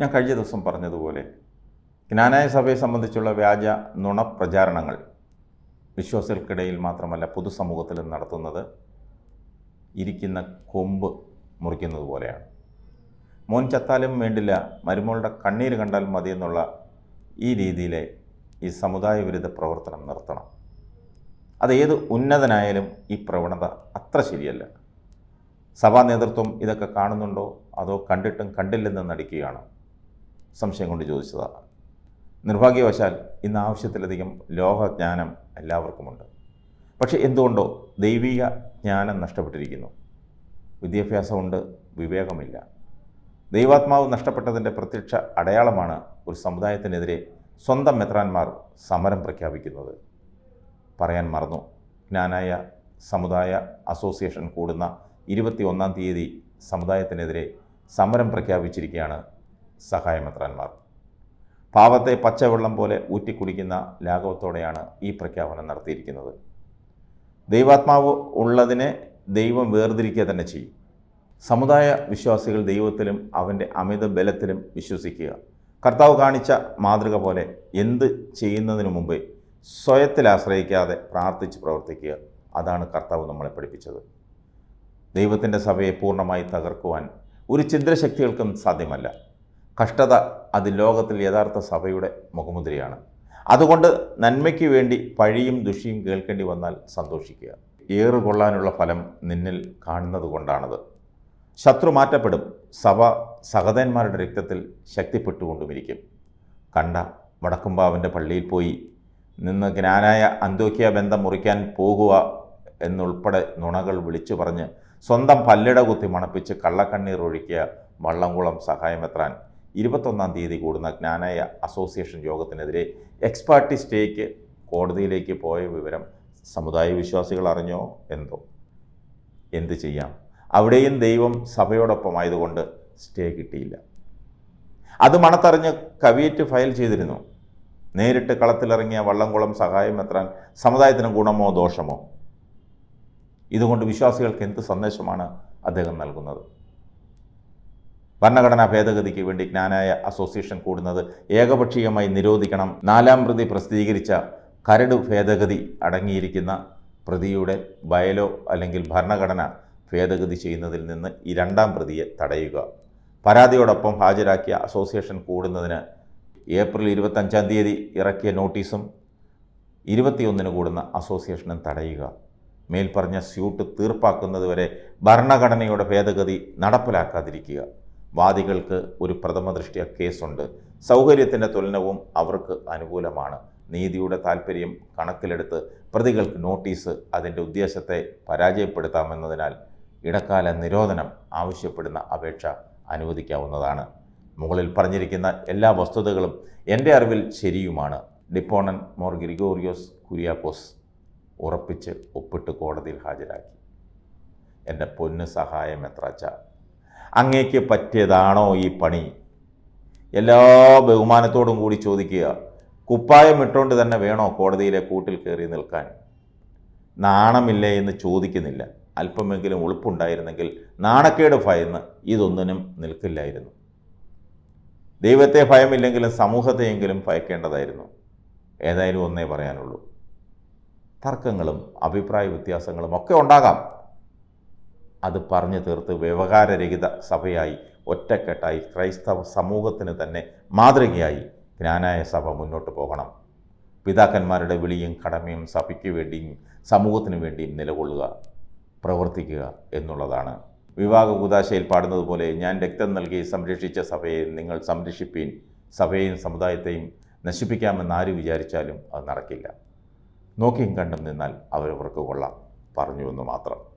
ഞാൻ കഴിഞ്ഞ ദിവസം പറഞ്ഞതുപോലെ ജ്ഞാനായ സഭയെ സംബന്ധിച്ചുള്ള വ്യാജ നുണപ്രചാരണങ്ങൾ വിശ്വാസികൾക്കിടയിൽ മാത്രമല്ല പൊതുസമൂഹത്തിലും നടത്തുന്നത് ഇരിക്കുന്ന കൊമ്പ് മുറിക്കുന്നത് പോലെയാണ്. മോൻ ചത്താലും വേണ്ടില്ല മരുമോളുടെ കണ്ണീര് കണ്ടാൽ മതിയെന്നുള്ള ഈ രീതിയിലെ ഈ സമുദായ വിരുദ്ധ പ്രവർത്തനം നിർത്തണം. അത് ഏത് ഉന്നതനായാലും ഈ പ്രവണത അത്ര ശരിയല്ല. സഭാ നേതൃത്വം ഇതൊക്കെ കാണുന്നുണ്ടോ? അതോ കണ്ടിട്ടും കണ്ടില്ലെന്ന് നടിക്കുകയാണോ? സംശയം കൊണ്ട് ചോദിച്ചതാണ്. നിർഭാഗ്യവശാൽ ഇന്ന് ആവശ്യത്തിലധികം ലോകജ്ഞാനം എല്ലാവർക്കുമുണ്ട്. പക്ഷേ എന്തുകൊണ്ടോ ദൈവിക ജ്ഞാനം നഷ്ടപ്പെട്ടിരിക്കുന്നു. വിദ്യാഭ്യാസമുണ്ട് വിവേകമില്ല. ദൈവാത്മാവ് നഷ്ടപ്പെട്ടതിന്റെ പ്രത്യക്ഷ അടയാളമാണ് ഒരു സമുദായത്തിനെതിരെ സ്വന്തം മെത്രാന്മാർ സമരം പ്രഖ്യാപിക്കുന്നത്. പറയാൻ മറന്നു. ജ്ഞാനായ സമുദായ അസോസിയേഷൻ കൂടുന്ന ഇരുപത്തി ഒന്നാം തീയതി സമുദായത്തിനെതിരെ സമരം പ്രഖ്യാപിച്ചിരിക്കുകയാണ് സഹായമെത്രാന്മാർ. പാവത്തെ പച്ചവെള്ളം പോലെ ഊറ്റിക്കുടിക്കുന്ന ലാഘവത്തോടെയാണ് ഈ പ്രഖ്യാപനം നടത്തിയിരിക്കുന്നത്. ദൈവാത്മാവ് ഉള്ളതിനെ ദൈവം വേർതിരിക്കുക തന്നെ ചെയ്യും. സമുദായ വിശ്വാസികൾ ദൈവത്തിലും അവന്റെ അമിത ബലത്തിലും വിശ്വസിക്കുക. കർത്താവ് കാണിച്ച മാതൃക പോലെ എന്ത് ചെയ്യുന്നതിനു മുമ്പേ സ്വയത്തിൽ ആശ്രയിക്കാതെ പ്രാർത്ഥിച്ച് പ്രവർത്തിക്കുക. അതാണ് കർത്താവ് നമ്മളെ പഠിപ്പിച്ചത്. ദൈവത്തിന്റെ സഭയെ പൂർണമായി തകർക്കുവാൻ ഒരു ചിദ്രശക്തികൾക്കും സാധ്യമല്ല. കഷ്ടത അത് ലോകത്തിൽ യഥാർത്ഥ സഭയുടെ മുഖമുദ്രയാണ്. അതുകൊണ്ട് നന്മയ്ക്ക് വേണ്ടി പഴിയും ദുഷിയും കേൾക്കേണ്ടി വന്നാൽ സന്തോഷിക്കുക. ഏറുകൊള്ളാനുള്ള ഫലം നിന്നിൽ കാണുന്നത് കൊണ്ടാണത്. ശത്രു മാറ്റപ്പെടും. സഭ സഹതന്മാരുടെ രക്തത്തിൽ ശക്തിപ്പെട്ടുകൊണ്ടുമിരിക്കും. കണ്ട വടക്കുംബാവിന്റെ പള്ളിയിൽ പോയി നിന്ന് ജ്ഞാനായ അന്തോക്യ ബന്ധം മുറിക്കാൻ പോകുക എന്നുൾപ്പെടെ നുണകൾ വിളിച്ചു പറഞ്ഞ് സ്വന്തം പല്ലിട കുത്തി മണപ്പിച്ച് കള്ളക്കണ്ണീർ ഒഴുക്കിയ വള്ളംകുളം സഹായമെത്രാൻ ഇരുപത്തൊന്നാം തീയതി കൂടുന്ന ജ്ഞാനായ അസോസിയേഷൻ യോഗത്തിനെതിരെ എക്സ്പാർട്ടി സ്റ്റേക്ക് കോടതിയിലേക്ക് പോയ വിവരം സമുദായ വിശ്വാസികൾ അറിഞ്ഞോ എന്തോ? എന്ത് ചെയ്യാം? അവിടെയും ദൈവം സഭയോടൊപ്പമായതുകൊണ്ട് സ്റ്റേ കിട്ടിയില്ല. അത് മണത്തറിഞ്ഞ് കവിയറ്റ് ഫയൽ ചെയ്തിരുന്നു. നേരിട്ട് കളത്തിലിറങ്ങിയ വള്ളംകുളം സഹായം എത്താൻ സമുദായത്തിന് ഗുണമോ ദോഷമോ? ഇതുകൊണ്ട് വിശ്വാസികൾക്ക് എന്ത് സന്ദേശമാണ് അദ്ദേഹം നൽകുന്നത്? ഭരണഘടനാ ഭേദഗതിക്ക് വേണ്ടി ജ്ഞാനായ അസോസിയേഷൻ കൂടുന്നത് ഏകപക്ഷീയമായി നിരോധിക്കണം. നാലാം പ്രതി പ്രസിദ്ധീകരിച്ച കരട് ഭേദഗതി അടങ്ങിയിരിക്കുന്ന പ്രതിയുടെ ബയലോ അല്ലെങ്കിൽ ഭരണഘടന ഭേദഗതി ചെയ്യുന്നതിൽ നിന്ന് ഈ രണ്ടാം പ്രതിയെ തടയുക. പരാതിയോടൊപ്പം ഹാജരാക്കിയ അസോസിയേഷൻ കൂടുന്നതിന് ഏപ്രിൽ ഇരുപത്തഞ്ചാം തീയതി ഇറക്കിയ നോട്ടീസും ഇരുപത്തിയൊന്നിന് കൂടുന്ന അസോസിയേഷനും തടയുക. മേൽപ്പറഞ്ഞ സ്യൂട്ട് തീർപ്പാക്കുന്നതുവരെ ഭരണഘടനയുടെ ഭേദഗതി നടപ്പിലാക്കാതിരിക്കുക. വാദികൾക്ക് ഒരു പ്രഥമ ദൃഷ്ടിയ കേസുണ്ട്. സൗകര്യത്തിന്റെ തുലനവും അവർക്ക് അനുകൂലമാണ്. നീതിയുടെ താൽപ്പര്യം കണക്കിലെടുത്ത് പ്രതികൾക്ക് നോട്ടീസ് അതിന്റെ ഉദ്ദേശത്തെ പരാജയപ്പെടുത്താമെന്നതിനാൽ ഇടക്കാല നിരോധനം ആവശ്യപ്പെടുന്ന അപേക്ഷ അനുവദിക്കാവുന്നതാണ്. മുകളിൽ പറഞ്ഞിരിക്കുന്ന എല്ലാ വസ്തുതകളും എന്റെ അറിവിൽ ശരിയുമാണ്. ഡിപ്പോണൻ മോർ ഗ്രിഗോറിയോസ് കുര്യാക്കോസ് ഉറപ്പിച്ച് ഒപ്പിട്ട് കോടതിയിൽ ഹാജരാക്കി. എന്റെ പൊന്ന് സഹായം എത്രാച്ച? അങ്ങേക്ക് പറ്റിയതാണോ ഈ പണി? എല്ലാ ബഹുമാനത്തോടും കൂടി ചോദിക്കുക. കുപ്പായം ഇട്ടുകൊണ്ട് തന്നെ വേണോ കോടതിയിലെ കൂട്ടിൽ കയറി നിൽക്കാൻ? നാണമില്ലേ എന്ന് ചോദിക്കുന്നില്ല. അല്പമെങ്കിലും ഉളുപ്പുണ്ടായിരുന്നെങ്കിൽ നാണക്കേട് ഭയന്ന് ഇതൊന്നിനും നിൽക്കില്ലായിരുന്നു. ദൈവത്തെ ഭയമില്ലെങ്കിലും സമൂഹത്തെയെങ്കിലും ഭയക്കേണ്ടതായിരുന്നു. ഏതായാലും ഒന്നേ പറയാനുള്ളൂ. തർക്കങ്ങളും അഭിപ്രായ വ്യത്യാസങ്ങളും ഒക്കെ ഉണ്ടാകാം. അത് പറഞ്ഞു തീർത്ത് വ്യവഹാരരഹിത സഭയായി ഒറ്റക്കെട്ടായി ക്രൈസ്തവ സമൂഹത്തിന് തന്നെ മാതൃകയായി ജ്ഞാനായ സഭ മുന്നോട്ട് പോകണം. പിതാക്കന്മാരുടെ വിളിയും കടമയും സഭയ്ക്ക് വേണ്ടിയും സമൂഹത്തിന് വേണ്ടിയും നിലകൊള്ളുക പ്രവർത്തിക്കുക എന്നുള്ളതാണ്. വിവാഹ കുതാശയിൽ പാടുന്നത് പോലെ ഞാൻ രക്തം നൽകി സംരക്ഷിച്ച സഭയെ നിങ്ങൾ സംരക്ഷിപ്പീൻ സഭയെയും സമുദായത്തെയും നശിപ്പിക്കാമെന്ന് ആര് വിചാരിച്ചാലും അത് നടക്കില്ല. നോക്കിയും കണ്ടും നിന്നാൽ അവരവർക്ക് കൊള്ളാം പറഞ്ഞു എന്ന് മാത്രം.